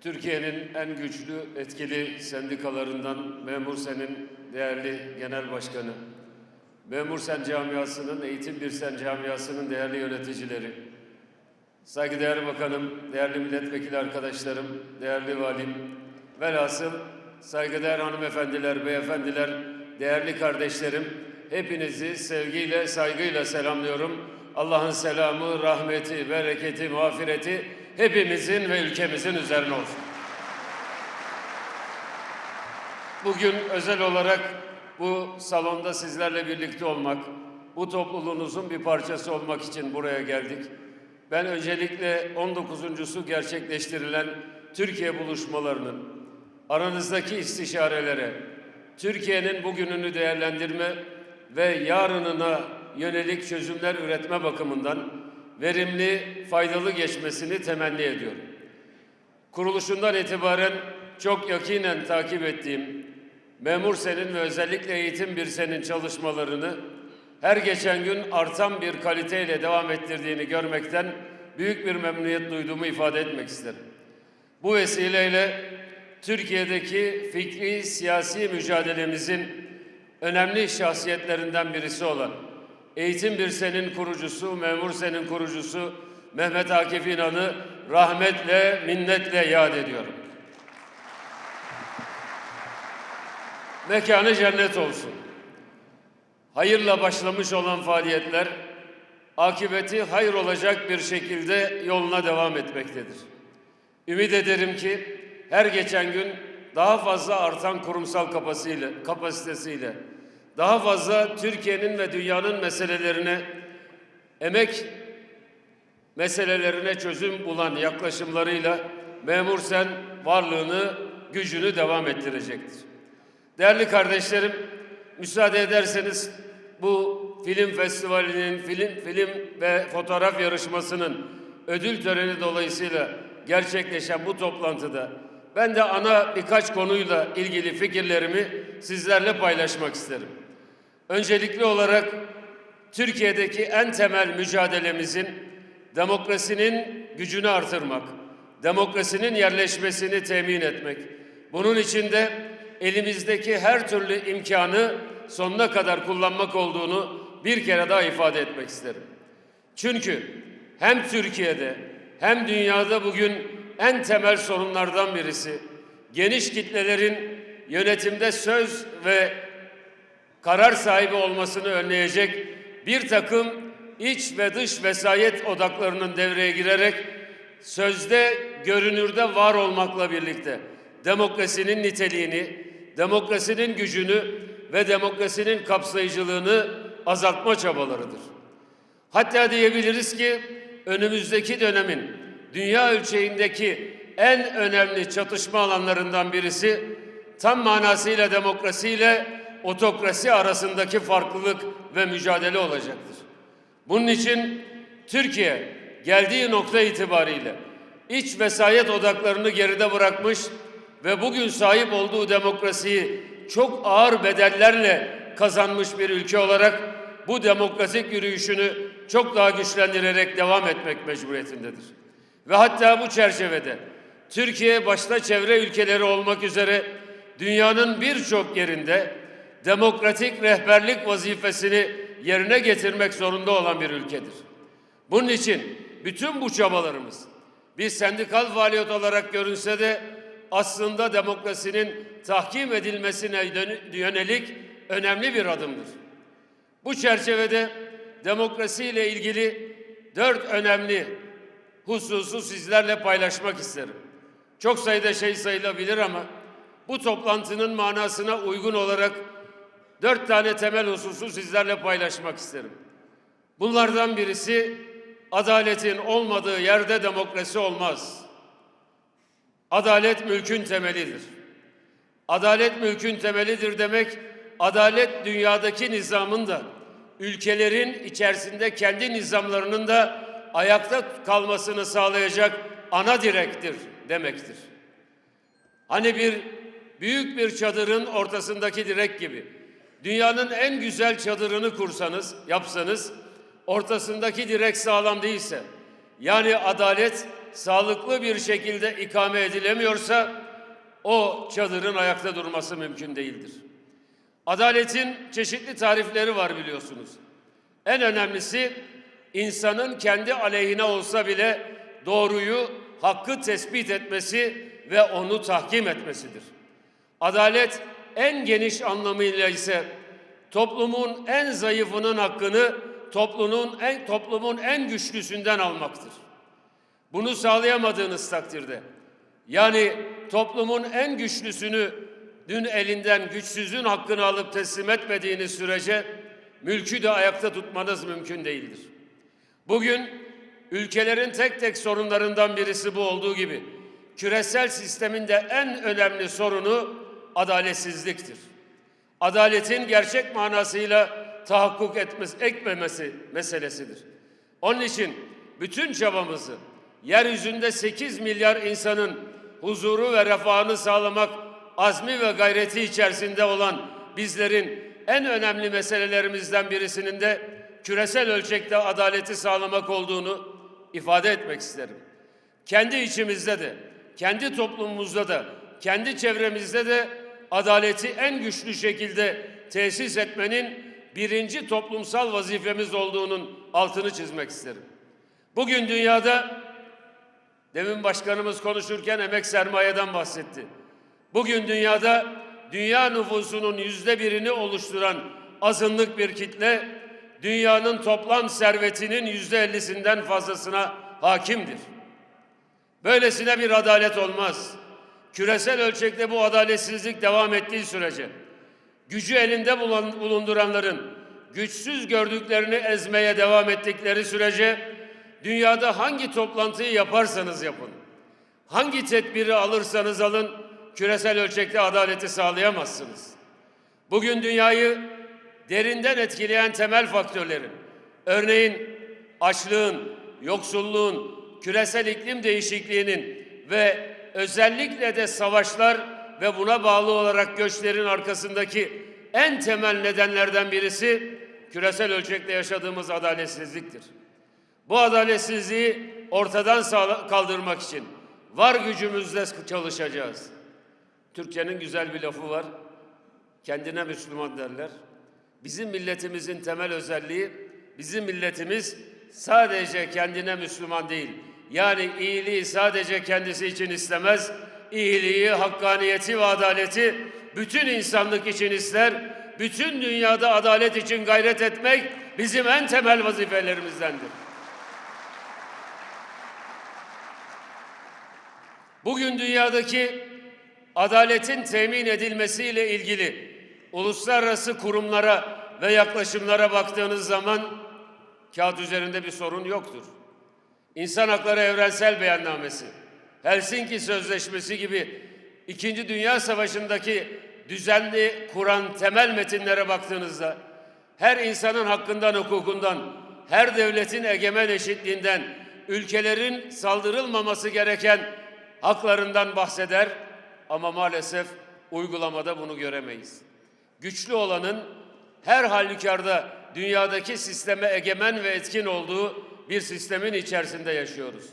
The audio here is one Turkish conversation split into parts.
Türkiye'nin en güçlü, etkili sendikalarından Memur Sen'in değerli genel başkanı, Memur Sen camiasının, Eğitim Bir Sen camiasının değerli yöneticileri, saygıdeğer bakanım, değerli milletvekili arkadaşlarım, değerli valim, velhasıl saygıdeğer hanımefendiler, beyefendiler, değerli kardeşlerim, hepinizi sevgiyle, saygıyla selamlıyorum. Allah'ın selamı, rahmeti, bereketi, mağfireti hepimizin ve ülkemizin üzerine olsun. Bugün özel olarak bu salonda sizlerle birlikte olmak, bu topluluğunuzun bir parçası olmak için buraya geldik. Ben öncelikle 19.sü gerçekleştirilen Türkiye buluşmalarının aranızdaki istişarelere, Türkiye'nin bugününü değerlendirme ve yarınına yönelik çözümler üretme bakımından verimli, faydalı geçmesini temenni ediyorum. Kuruluşundan itibaren çok yakinen takip ettiğim Memur Sen'in ve özellikle Eğitim Bir Sen'in çalışmalarını her geçen gün artan bir kaliteyle devam ettirdiğini görmekten büyük bir memnuniyet duyduğumu ifade etmek isterim. Bu vesileyle Türkiye'deki fikri siyasi mücadelemizin önemli şahsiyetlerinden birisi olan Eğitim Bir Sen'in kurucusu, Memur Sen'in kurucusu Mehmet Akif İnan'ı rahmetle, minnetle yad ediyorum. Mekanı cennet olsun. Hayırla başlamış olan faaliyetler akıbeti hayır olacak bir şekilde yoluna devam etmektedir. Ümit ederim ki her geçen gün daha fazla artan kurumsal kapasitesiyle, kapasitesiyle daha fazla Türkiye'nin ve dünyanın meselelerine emek meselelerine çözüm bulan yaklaşımlarıyla Memur Sen varlığını, gücünü devam ettirecektir. Değerli kardeşlerim, müsaade ederseniz bu film festivalinin, film, film ve fotoğraf yarışmasının ödül töreni dolayısıyla gerçekleşen bu toplantıda ben de ana birkaç konuyla ilgili fikirlerimi sizlerle paylaşmak isterim. Öncelikli olarak Türkiye'deki en temel mücadelemizin demokrasinin gücünü artırmak, demokrasinin yerleşmesini temin etmek. Bunun için de elimizdeki her türlü imkanı sonuna kadar kullanmak olduğunu bir kere daha ifade etmek isterim. Çünkü hem Türkiye'de hem dünyada bugün en temel sorunlardan birisi geniş kitlelerin yönetimde söz ve karar sahibi olmasını önleyecek bir takım iç ve dış vesayet odaklarının devreye girerek sözde görünürde var olmakla birlikte demokrasinin niteliğini, demokrasinin gücünü ve demokrasinin kapsayıcılığını azaltma çabalarıdır. Hatta diyebiliriz ki önümüzdeki dönemin dünya ölçeğindeki en önemli çatışma alanlarından birisi tam manasıyla demokrasiyle otokrasi arasındaki farklılık ve mücadele olacaktır. Bunun için Türkiye geldiği nokta itibariyle iç vesayet odaklarını geride bırakmış ve bugün sahip olduğu demokrasiyi çok ağır bedellerle kazanmış bir ülke olarak bu demokratik yürüyüşünü çok daha güçlendirerek devam etmek mecburiyetindedir. Ve hatta bu çerçevede Türkiye başta çevre ülkeleri olmak üzere dünyanın birçok yerinde demokratik rehberlik vazifesini yerine getirmek zorunda olan bir ülkedir. Bunun için bütün bu çabalarımız bir sendikal faaliyet olarak görünse de aslında demokrasinin tahkim edilmesine yönelik önemli bir adımdır. Bu çerçevede demokrasiyle ilgili dört önemli hususu sizlerle paylaşmak isterim. Çok sayıda şey sayılabilir ama bu toplantının manasına uygun olarak dört tane temel hususu sizlerle paylaşmak isterim. Bunlardan birisi adaletin olmadığı yerde demokrasi olmaz. Adalet mülkün temelidir. Adalet mülkün temelidir demek, adalet dünyadaki nizamın da, ülkelerin içerisinde kendi nizamlarının da ayakta kalmasını sağlayacak ana direktir demektir. Hani bir büyük bir çadırın ortasındaki direk gibi. Dünyanın en güzel çadırını kursanız, yapsanız, ortasındaki direk sağlam değilse, yani adalet sağlıklı bir şekilde ikame edilemiyorsa o çadırın ayakta durması mümkün değildir. Adaletin çeşitli tarifleri var biliyorsunuz. En önemlisi insanın kendi aleyhine olsa bile doğruyu, hakkı tespit etmesi ve onu tahkim etmesidir. Adalet en geniş anlamıyla ise toplumun en zayıfının hakkını toplumun en toplumun en güçlüsünden almaktır. Bunu sağlayamadığınız takdirde yani toplumun en güçlüsünü dün elinden güçsüzün hakkını alıp teslim etmediğiniz sürece mülkü de ayakta tutmanız mümkün değildir. Bugün ülkelerin tek tek sorunlarından birisi bu olduğu gibi küresel sistemin de en önemli sorunu adaletsizliktir. Adaletin gerçek manasıyla tahakkuk etmesi, ekmemesi meselesidir. Onun için bütün çabamızı yeryüzünde 8 milyar insanın huzuru ve refahını sağlamak azmi ve gayreti içerisinde olan bizlerin en önemli meselelerimizden birisinin de küresel ölçekte adaleti sağlamak olduğunu ifade etmek isterim. Kendi içimizde de, kendi toplumumuzda da, kendi çevremizde de adaleti en güçlü şekilde tesis etmenin birinci toplumsal vazifemiz olduğunun altını çizmek isterim. Bugün dünyada demin başkanımız konuşurken emek sermayeden bahsetti. Bugün dünyada dünya nüfusunun yüzde birini oluşturan azınlık bir kitle dünyanın toplam servetinin yüzde ellisinden fazlasına hakimdir. Böylesine bir adalet olmaz. Küresel ölçekte bu adaletsizlik devam ettiği sürece gücü elinde bulunduranların güçsüz gördüklerini ezmeye devam ettikleri sürece dünyada hangi toplantıyı yaparsanız yapın, hangi tedbiri alırsanız alın küresel ölçekte adaleti sağlayamazsınız. Bugün dünyayı derinden etkileyen temel faktörlerin, örneğin açlığın, yoksulluğun, küresel iklim değişikliğinin ve özellikle de savaşlar ve buna bağlı olarak göçlerin arkasındaki en temel nedenlerden birisi küresel ölçekte yaşadığımız adaletsizliktir. Bu adaletsizliği ortadan kaldırmak için var gücümüzle çalışacağız. Türkçenin güzel bir lafı var. Kendine Müslüman derler. Bizim milletimizin temel özelliği bizim milletimiz sadece kendine Müslüman değil. Yani iyiliği sadece kendisi için istemez. İyiliği, hakkaniyeti ve adaleti bütün insanlık için ister. Bütün dünyada adalet için gayret etmek bizim en temel vazifelerimizdendir. Bugün dünyadaki adaletin temin edilmesiyle ilgili uluslararası kurumlara ve yaklaşımlara baktığınız zaman kağıt üzerinde bir sorun yoktur. İnsan Hakları Evrensel Beyannamesi, Helsinki Sözleşmesi gibi İkinci Dünya Savaşı'ndaki düzenli kuran temel metinlere baktığınızda her insanın hakkından, hukukundan, her devletin egemen eşitliğinden, ülkelerin saldırılmaması gereken haklarından bahseder ama maalesef uygulamada bunu göremeyiz. Güçlü olanın her halükarda dünyadaki sisteme egemen ve etkin olduğu bir sistemin içerisinde yaşıyoruz.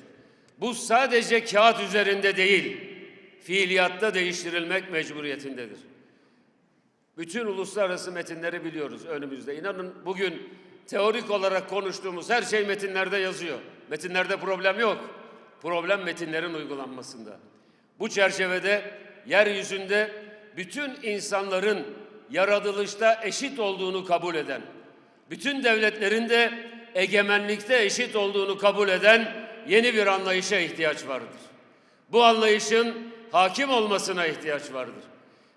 Bu sadece kağıt üzerinde değil, fiiliyatta değiştirilmek mecburiyetindedir. Bütün uluslararası metinleri biliyoruz önümüzde. İnanın bugün teorik olarak konuştuğumuz her şey metinlerde yazıyor. Metinlerde problem yok. Problem metinlerin uygulanmasında. Bu çerçevede yeryüzünde bütün insanların yaratılışta eşit olduğunu kabul eden, bütün devletlerin de egemenlikte eşit olduğunu kabul eden yeni bir anlayışa ihtiyaç vardır. Bu anlayışın hakim olmasına ihtiyaç vardır.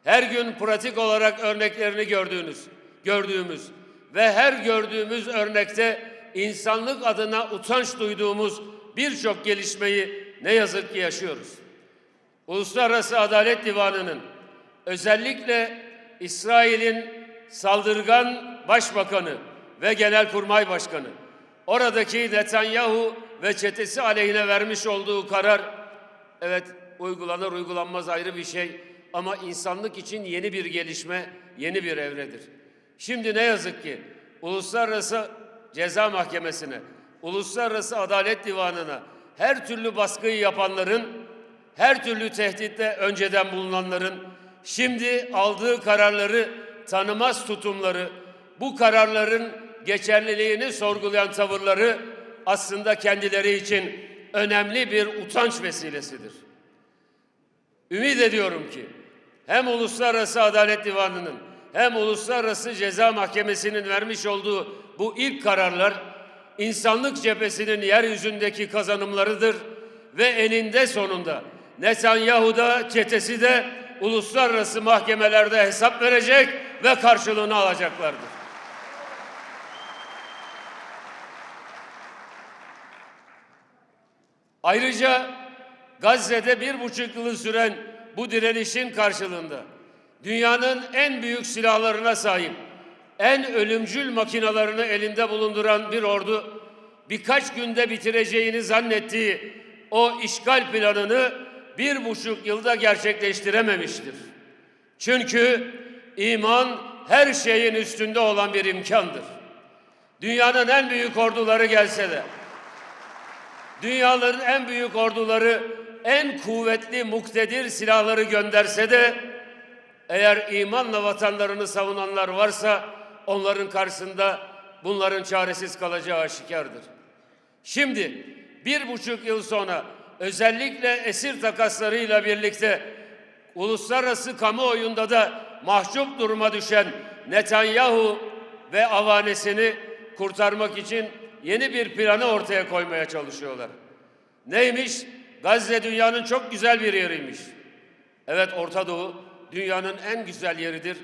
Her gün pratik olarak örneklerini gördüğünüz, gördüğümüz ve her gördüğümüz örnekte insanlık adına utanç duyduğumuz birçok gelişmeyi ne yazık ki yaşıyoruz. Uluslararası Adalet Divanı'nın özellikle İsrail'in saldırgan başbakanı ve genelkurmay başkanı oradaki Netanyahu ve çetesi aleyhine vermiş olduğu karar evet uygulanır uygulanmaz ayrı bir şey ama insanlık için yeni bir gelişme, yeni bir evredir. Şimdi ne yazık ki Uluslararası Ceza Mahkemesi'ne, Uluslararası Adalet Divanı'na her türlü baskıyı yapanların, her türlü tehditte önceden bulunanların şimdi aldığı kararları tanımaz tutumları, bu kararların geçerliliğini sorgulayan tavırları aslında kendileri için önemli bir utanç vesilesidir. Ümit ediyorum ki hem Uluslararası Adalet Divanı'nın hem Uluslararası Ceza Mahkemesi'nin vermiş olduğu bu ilk kararlar insanlık cephesinin yeryüzündeki kazanımlarıdır ve eninde sonunda Netanyahu'da çetesi de uluslararası mahkemelerde hesap verecek ve karşılığını alacaklardır. Ayrıca Gazze'de bir buçuk yılı süren bu direnişin karşılığında dünyanın en büyük silahlarına sahip, en ölümcül makinalarını elinde bulunduran bir ordu birkaç günde bitireceğini zannettiği o işgal planını bir buçuk yılda gerçekleştirememiştir. Çünkü iman her şeyin üstünde olan bir imkandır. Dünyanın en büyük orduları gelse de, dünyaların en büyük orduları en kuvvetli muktedir silahları gönderse de eğer imanla vatanlarını savunanlar varsa onların karşısında bunların çaresiz kalacağı aşikardır. Şimdi bir buçuk yıl sonra özellikle esir takaslarıyla birlikte uluslararası kamuoyunda da mahcup duruma düşen Netanyahu ve avanesini kurtarmak için yeni bir planı ortaya koymaya çalışıyorlar. Neymiş? Gazze dünyanın çok güzel bir yeriymiş. Evet Orta Doğu dünyanın en güzel yeridir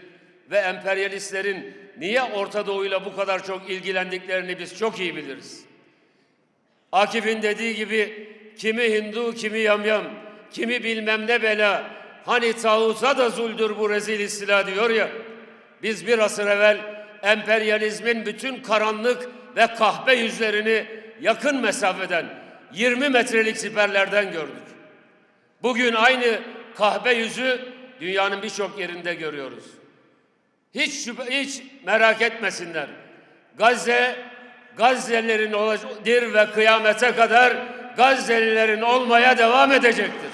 ve emperyalistlerin niye Orta Doğu'yla bu kadar çok ilgilendiklerini biz çok iyi biliriz. Akif'in dediği gibi kimi Hindu, kimi yamyam, kimi bilmem ne bela, hani tağuta da zuldür bu rezil istila diyor ya. Biz bir asır evvel emperyalizmin bütün karanlık ve kahpe yüzlerini yakın mesafeden 20 metrelik siperlerden gördük. Bugün aynı kahpe yüzü dünyanın birçok yerinde görüyoruz. Hiç şüphe, hiç merak etmesinler. Gazze Gazze'lilerin olacaktır ve kıyamete kadar Gazze'lilerin olmaya devam edecektir.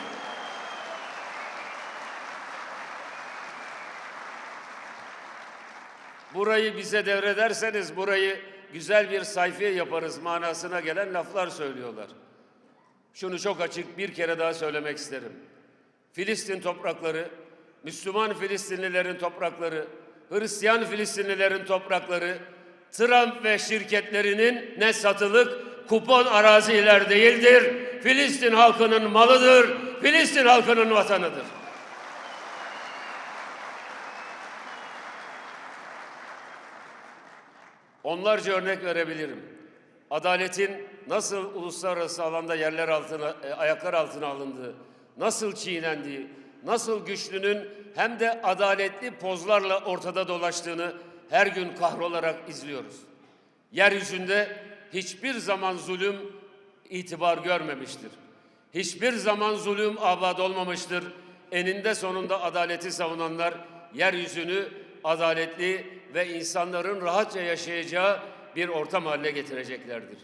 Burayı bize devrederseniz burayı güzel bir sayfiye yaparız manasına gelen laflar söylüyorlar. Şunu çok açık bir kere daha söylemek isterim. Filistin toprakları, Müslüman Filistinlilerin toprakları, Hristiyan Filistinlilerin toprakları, Trump ve şirketlerinin ne satılık kupon araziler değildir. Filistin halkının malıdır. Filistin halkının vatanıdır. Onlarca örnek verebilirim. Adaletin nasıl uluslararası alanda yerler altına, e, ayaklar altına alındığı, nasıl çiğnendiği, nasıl güçlünün hem de adaletli pozlarla ortada dolaştığını her gün kahrolarak izliyoruz. Yeryüzünde hiçbir zaman zulüm itibar görmemiştir. Hiçbir zaman zulüm abad olmamıştır. Eninde sonunda adaleti savunanlar yeryüzünü adaletli ve insanların rahatça yaşayacağı bir ortam haline getireceklerdir.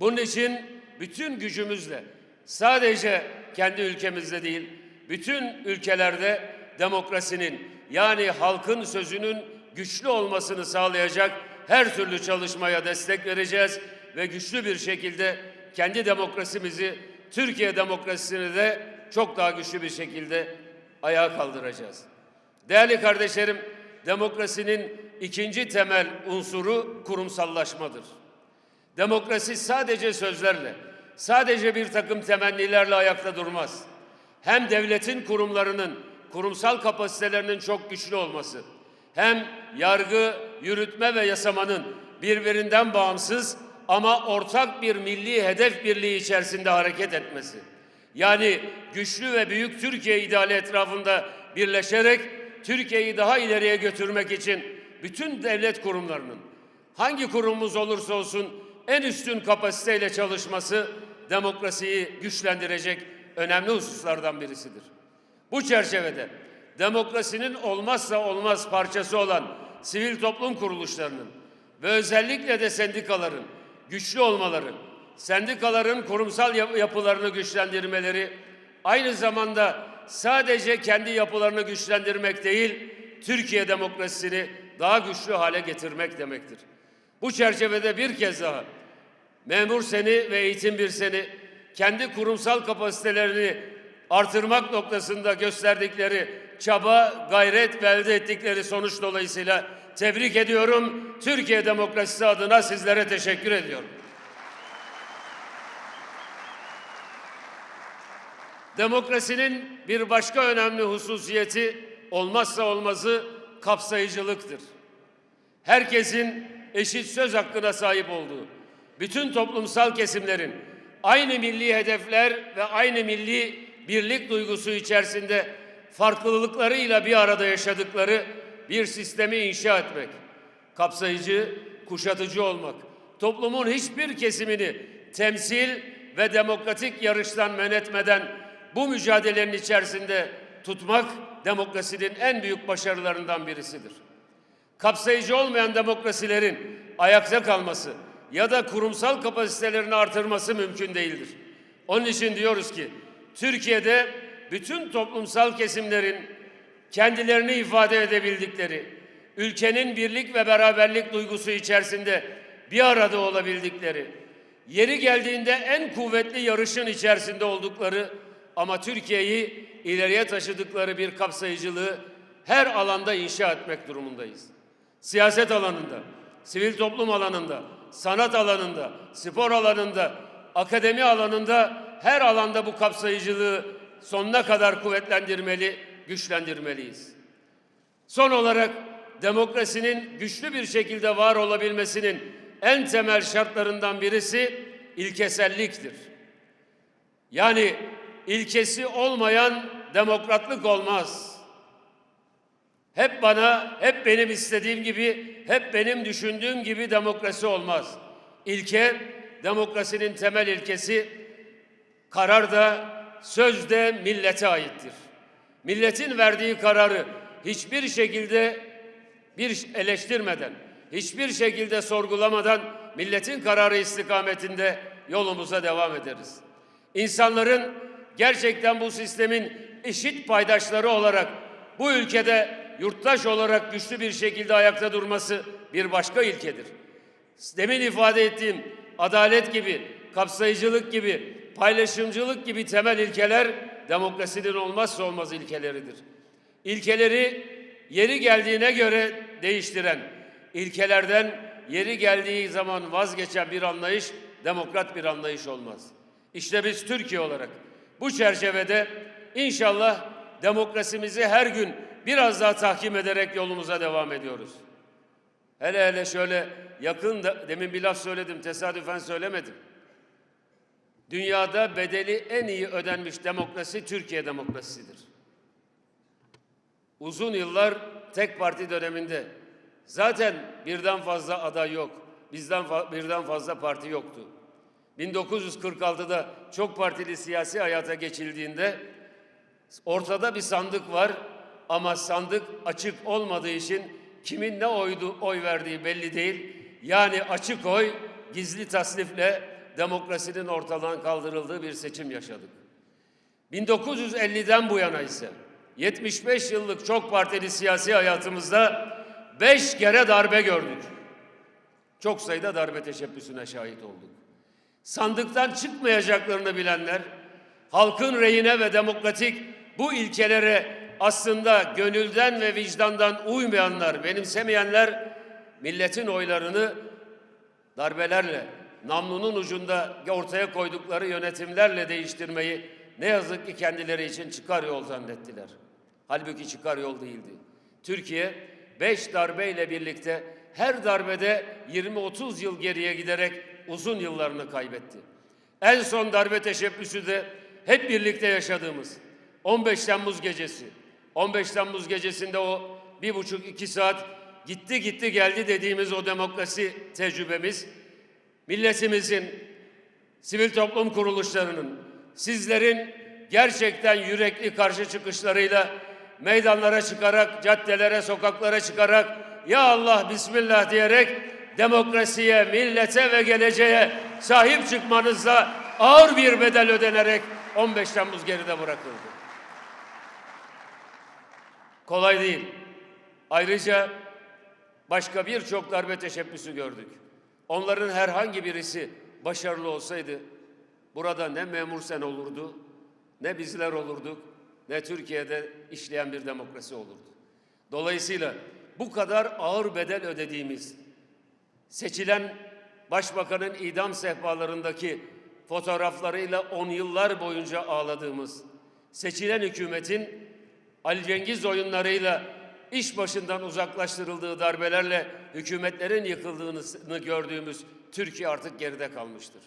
Bunun için bütün gücümüzle sadece kendi ülkemizde değil, bütün ülkelerde demokrasinin yani halkın sözünün güçlü olmasını sağlayacak her türlü çalışmaya destek vereceğiz ve güçlü bir şekilde kendi demokrasimizi, Türkiye demokrasisini de çok daha güçlü bir şekilde ayağa kaldıracağız. Değerli kardeşlerim, demokrasinin ikinci temel unsuru kurumsallaşmadır. Demokrasi sadece sözlerle, sadece bir takım temennilerle ayakta durmaz. Hem devletin kurumlarının, kurumsal kapasitelerinin çok güçlü olması, hem yargı, yürütme ve yasamanın birbirinden bağımsız ama ortak bir milli hedef birliği içerisinde hareket etmesi. Yani güçlü ve büyük Türkiye ideali etrafında birleşerek Türkiye'yi daha ileriye götürmek için bütün devlet kurumlarının hangi kurumumuz olursa olsun en üstün kapasiteyle çalışması demokrasiyi güçlendirecek önemli hususlardan birisidir. Bu çerçevede demokrasinin olmazsa olmaz parçası olan sivil toplum kuruluşlarının ve özellikle de sendikaların güçlü olmaları, sendikaların kurumsal yap- yapılarını güçlendirmeleri aynı zamanda sadece kendi yapılarını güçlendirmek değil, Türkiye demokrasisini daha güçlü hale getirmek demektir. Bu çerçevede bir kez daha memur seni ve eğitim bir seni kendi kurumsal kapasitelerini artırmak noktasında gösterdikleri çaba, gayret ve elde ettikleri sonuç dolayısıyla tebrik ediyorum. Türkiye demokrasisi adına sizlere teşekkür ediyorum. Demokrasinin bir başka önemli hususiyeti olmazsa olmazı kapsayıcılıktır. Herkesin eşit söz hakkına sahip olduğu, bütün toplumsal kesimlerin aynı milli hedefler ve aynı milli birlik duygusu içerisinde farklılıklarıyla bir arada yaşadıkları bir sistemi inşa etmek, kapsayıcı, kuşatıcı olmak, toplumun hiçbir kesimini temsil ve demokratik yarıştan men etmeden bu mücadelenin içerisinde tutmak demokrasinin en büyük başarılarından birisidir. Kapsayıcı olmayan demokrasilerin ayakta kalması ya da kurumsal kapasitelerini artırması mümkün değildir. Onun için diyoruz ki Türkiye'de bütün toplumsal kesimlerin kendilerini ifade edebildikleri, ülkenin birlik ve beraberlik duygusu içerisinde bir arada olabildikleri, yeri geldiğinde en kuvvetli yarışın içerisinde oldukları ama Türkiye'yi ileriye taşıdıkları bir kapsayıcılığı her alanda inşa etmek durumundayız. Siyaset alanında, sivil toplum alanında, sanat alanında, spor alanında, akademi alanında her alanda bu kapsayıcılığı sonuna kadar kuvvetlendirmeli, güçlendirmeliyiz. Son olarak demokrasinin güçlü bir şekilde var olabilmesinin en temel şartlarından birisi ilkeselliktir. Yani ilkesi olmayan demokratlık olmaz. Hep bana, hep benim istediğim gibi, hep benim düşündüğüm gibi demokrasi olmaz. İlke, demokrasinin temel ilkesi karar da, söz de millete aittir. Milletin verdiği kararı hiçbir şekilde bir eleştirmeden, hiçbir şekilde sorgulamadan milletin kararı istikametinde yolumuza devam ederiz. İnsanların gerçekten bu sistemin eşit paydaşları olarak bu ülkede yurttaş olarak güçlü bir şekilde ayakta durması bir başka ilkedir. Demin ifade ettiğim adalet gibi, kapsayıcılık gibi, paylaşımcılık gibi temel ilkeler demokrasinin olmazsa olmaz ilkeleridir. İlkeleri yeri geldiğine göre değiştiren, ilkelerden yeri geldiği zaman vazgeçen bir anlayış demokrat bir anlayış olmaz. İşte biz Türkiye olarak bu çerçevede inşallah demokrasimizi her gün biraz daha tahkim ederek yolumuza devam ediyoruz. Hele hele şöyle yakın da, demin bir laf söyledim tesadüfen söylemedim. Dünyada bedeli en iyi ödenmiş demokrasi Türkiye demokrasisidir. Uzun yıllar tek parti döneminde zaten birden fazla aday yok. Bizden fa- birden fazla parti yoktu. 1946'da çok partili siyasi hayata geçildiğinde ortada bir sandık var ama sandık açık olmadığı için kimin ne oydu, oy verdiği belli değil. Yani açık oy gizli tasnifle demokrasinin ortadan kaldırıldığı bir seçim yaşadık. 1950'den bu yana ise 75 yıllık çok partili siyasi hayatımızda beş kere darbe gördük. Çok sayıda darbe teşebbüsüne şahit olduk. Sandıktan çıkmayacaklarını bilenler, halkın reyine ve demokratik bu ilkelere aslında gönülden ve vicdandan uymayanlar, benimsemeyenler milletin oylarını darbelerle, namlunun ucunda ortaya koydukları yönetimlerle değiştirmeyi ne yazık ki kendileri için çıkar yol zannettiler. Halbuki çıkar yol değildi. Türkiye beş darbeyle birlikte her darbede 20-30 yıl geriye giderek uzun yıllarını kaybetti. En son darbe teşebbüsü de hep birlikte yaşadığımız 15 Temmuz gecesi. 15 Temmuz gecesinde o bir buçuk iki saat gitti gitti geldi dediğimiz o demokrasi tecrübemiz milletimizin, sivil toplum kuruluşlarının, sizlerin gerçekten yürekli karşı çıkışlarıyla meydanlara çıkarak, caddelere, sokaklara çıkarak ya Allah Bismillah diyerek demokrasiye, millete ve geleceğe sahip çıkmanızla ağır bir bedel ödenerek 15 Temmuz geride bırakıldı. Kolay değil. Ayrıca başka birçok darbe teşebbüsü gördük. Onların herhangi birisi başarılı olsaydı burada ne memur sen olurdu, ne bizler olurduk, ne Türkiye'de işleyen bir demokrasi olurdu. Dolayısıyla bu kadar ağır bedel ödediğimiz, seçilen başbakanın idam sehpalarındaki fotoğraflarıyla on yıllar boyunca ağladığımız, seçilen hükümetin Ali Cengiz oyunlarıyla iş başından uzaklaştırıldığı darbelerle hükümetlerin yıkıldığını gördüğümüz Türkiye artık geride kalmıştır.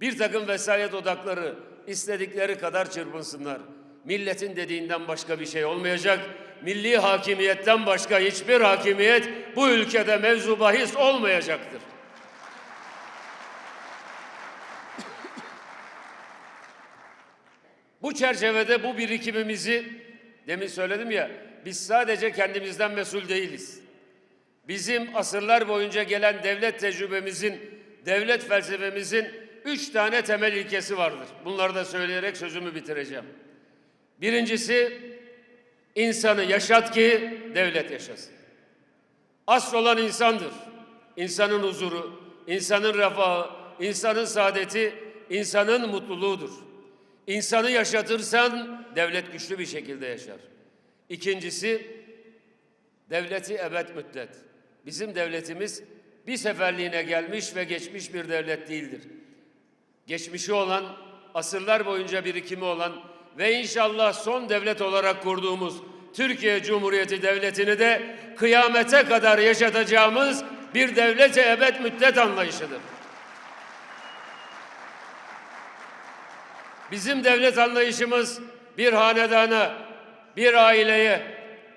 Bir takım vesayet odakları istedikleri kadar çırpınsınlar. Milletin dediğinden başka bir şey olmayacak. Milli hakimiyetten başka hiçbir hakimiyet bu ülkede mevzu bahis olmayacaktır. Bu çerçevede bu birikimimizi demin söyledim ya biz sadece kendimizden mesul değiliz. Bizim asırlar boyunca gelen devlet tecrübemizin, devlet felsefemizin üç tane temel ilkesi vardır. Bunları da söyleyerek sözümü bitireceğim. Birincisi insanı yaşat ki devlet yaşasın. Asıl olan insandır. İnsanın huzuru, insanın refahı, insanın saadeti, insanın mutluluğudur. İnsanı yaşatırsan devlet güçlü bir şekilde yaşar. İkincisi devleti ebed müddet. Bizim devletimiz bir seferliğine gelmiş ve geçmiş bir devlet değildir. Geçmişi olan, asırlar boyunca birikimi olan ve inşallah son devlet olarak kurduğumuz Türkiye Cumhuriyeti Devleti'ni de kıyamete kadar yaşatacağımız bir devlete ebed müddet anlayışıdır. Bizim devlet anlayışımız bir hanedana, bir aileye,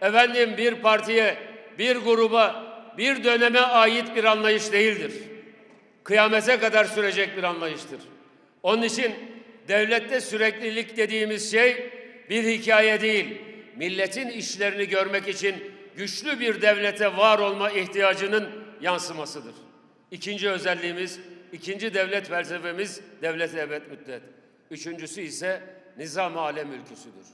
efendim bir partiye, bir gruba, bir döneme ait bir anlayış değildir. Kıyamete kadar sürecek bir anlayıştır. Onun için devlette süreklilik dediğimiz şey bir hikaye değil, milletin işlerini görmek için güçlü bir devlete var olma ihtiyacının yansımasıdır. İkinci özelliğimiz, ikinci devlet felsefemiz devlet ebed müddet. Üçüncüsü ise nizam-ı alem ülküsüdür.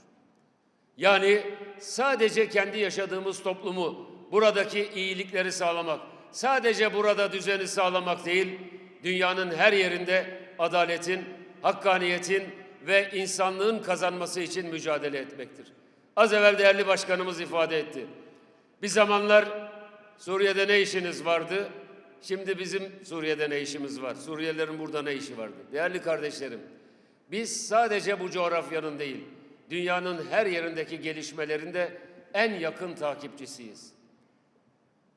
Yani sadece kendi yaşadığımız toplumu, buradaki iyilikleri sağlamak, sadece burada düzeni sağlamak değil, dünyanın her yerinde adaletin, hakkaniyetin ve insanlığın kazanması için mücadele etmektir. Az evvel değerli başkanımız ifade etti. Bir zamanlar Suriye'de ne işiniz vardı? Şimdi bizim Suriye'de ne işimiz var? Suriyelilerin burada ne işi vardı? Değerli kardeşlerim, biz sadece bu coğrafyanın değil, dünyanın her yerindeki gelişmelerinde en yakın takipçisiyiz.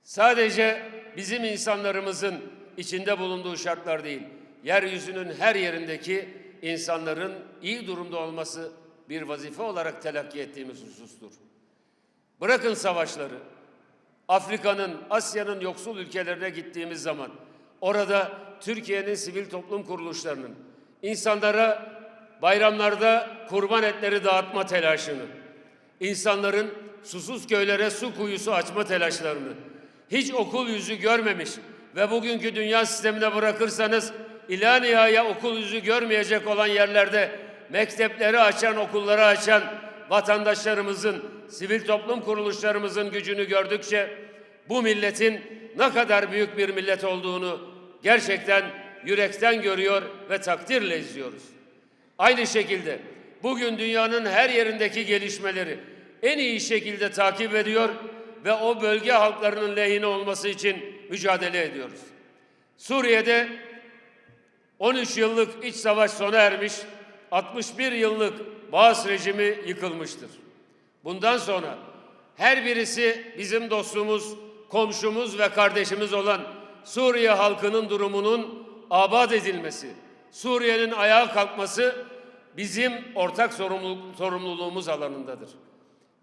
Sadece bizim insanlarımızın içinde bulunduğu şartlar değil, yeryüzünün her yerindeki insanların iyi durumda olması bir vazife olarak telakki ettiğimiz husustur. Bırakın savaşları, Afrika'nın, Asya'nın yoksul ülkelerine gittiğimiz zaman orada Türkiye'nin sivil toplum kuruluşlarının insanlara bayramlarda kurban etleri dağıtma telaşını, insanların susuz köylere su kuyusu açma telaşlarını, hiç okul yüzü görmemiş ve bugünkü dünya sistemine bırakırsanız ila nihaya okul yüzü görmeyecek olan yerlerde mektepleri açan, okulları açan vatandaşlarımızın, sivil toplum kuruluşlarımızın gücünü gördükçe bu milletin ne kadar büyük bir millet olduğunu gerçekten yürekten görüyor ve takdirle izliyoruz. Aynı şekilde bugün dünyanın her yerindeki gelişmeleri en iyi şekilde takip ediyor ve o bölge halklarının lehine olması için mücadele ediyoruz. Suriye'de 13 yıllık iç savaş sona ermiş, 61 yıllık Baas rejimi yıkılmıştır. Bundan sonra her birisi bizim dostumuz, komşumuz ve kardeşimiz olan Suriye halkının durumunun abad edilmesi, Suriye'nin ayağa kalkması bizim ortak sorumluluk, sorumluluğumuz alanındadır.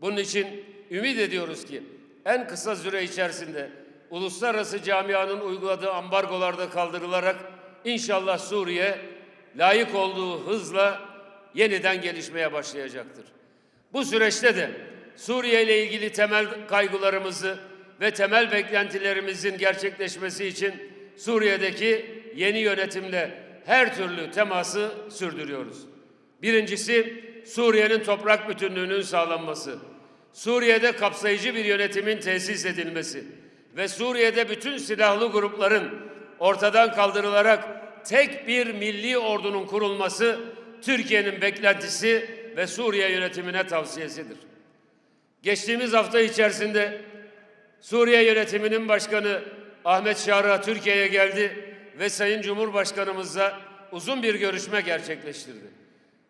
Bunun için ümit ediyoruz ki en kısa süre içerisinde uluslararası camianın uyguladığı ambargolarda kaldırılarak inşallah Suriye layık olduğu hızla yeniden gelişmeye başlayacaktır. Bu süreçte de Suriye ile ilgili temel kaygılarımızı ve temel beklentilerimizin gerçekleşmesi için Suriye'deki yeni yönetimle her türlü teması sürdürüyoruz. Birincisi Suriye'nin toprak bütünlüğünün sağlanması. Suriye'de kapsayıcı bir yönetimin tesis edilmesi ve Suriye'de bütün silahlı grupların ortadan kaldırılarak tek bir milli ordunun kurulması Türkiye'nin beklentisi ve Suriye yönetimine tavsiyesidir. Geçtiğimiz hafta içerisinde Suriye yönetiminin başkanı Ahmet Şara Türkiye'ye geldi ve Sayın Cumhurbaşkanımızla uzun bir görüşme gerçekleştirdi.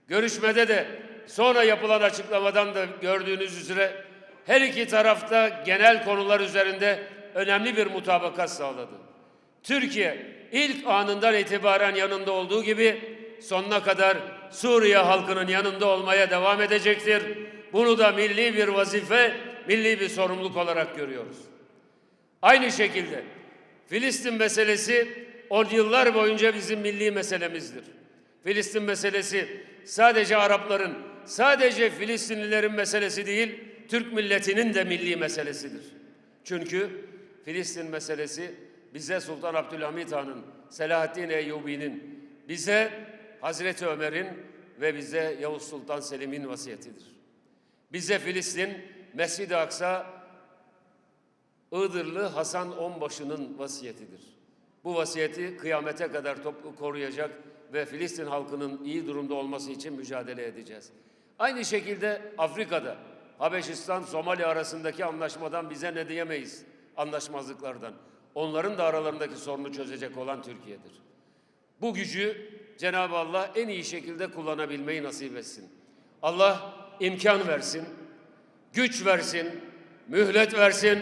Görüşmede de sonra yapılan açıklamadan da gördüğünüz üzere her iki tarafta genel konular üzerinde önemli bir mutabakat sağladı. Türkiye ilk anından itibaren yanında olduğu gibi sonuna kadar Suriye halkının yanında olmaya devam edecektir. Bunu da milli bir vazife, milli bir sorumluluk olarak görüyoruz. Aynı şekilde Filistin meselesi on yıllar boyunca bizim milli meselemizdir. Filistin meselesi sadece Arapların, sadece Filistinlilerin meselesi değil, Türk milletinin de milli meselesidir. Çünkü Filistin meselesi bize Sultan Abdülhamit Han'ın, Selahaddin Eyyubi'nin, bize Hazreti Ömer'in ve bize Yavuz Sultan Selim'in vasiyetidir. Bize Filistin, Mescid-i Aksa, Iğdırlı Hasan Onbaşı'nın vasiyetidir. Bu vasiyeti kıyamete kadar toplu koruyacak ve Filistin halkının iyi durumda olması için mücadele edeceğiz. Aynı şekilde Afrika'da Habeşistan, Somali arasındaki anlaşmadan bize ne diyemeyiz anlaşmazlıklardan. Onların da aralarındaki sorunu çözecek olan Türkiye'dir. Bu gücü Cenab-ı Allah en iyi şekilde kullanabilmeyi nasip etsin. Allah imkan versin, güç versin, mühlet versin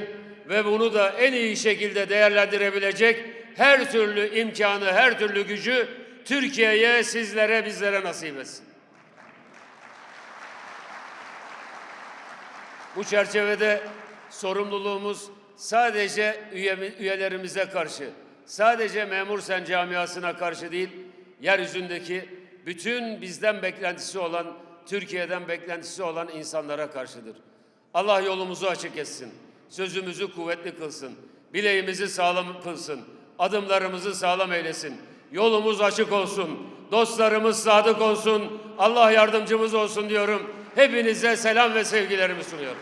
ve bunu da en iyi şekilde değerlendirebilecek her türlü imkanı, her türlü gücü Türkiye'ye, sizlere, bizlere nasip etsin. Bu çerçevede sorumluluğumuz sadece üye- üyelerimize karşı, sadece memur sen camiasına karşı değil, yeryüzündeki bütün bizden beklentisi olan, Türkiye'den beklentisi olan insanlara karşıdır. Allah yolumuzu açık etsin, sözümüzü kuvvetli kılsın, bileğimizi sağlam kılsın, adımlarımızı sağlam eylesin. Yolumuz açık olsun, dostlarımız sadık olsun, Allah yardımcımız olsun diyorum. Hepinize selam ve sevgilerimi sunuyorum.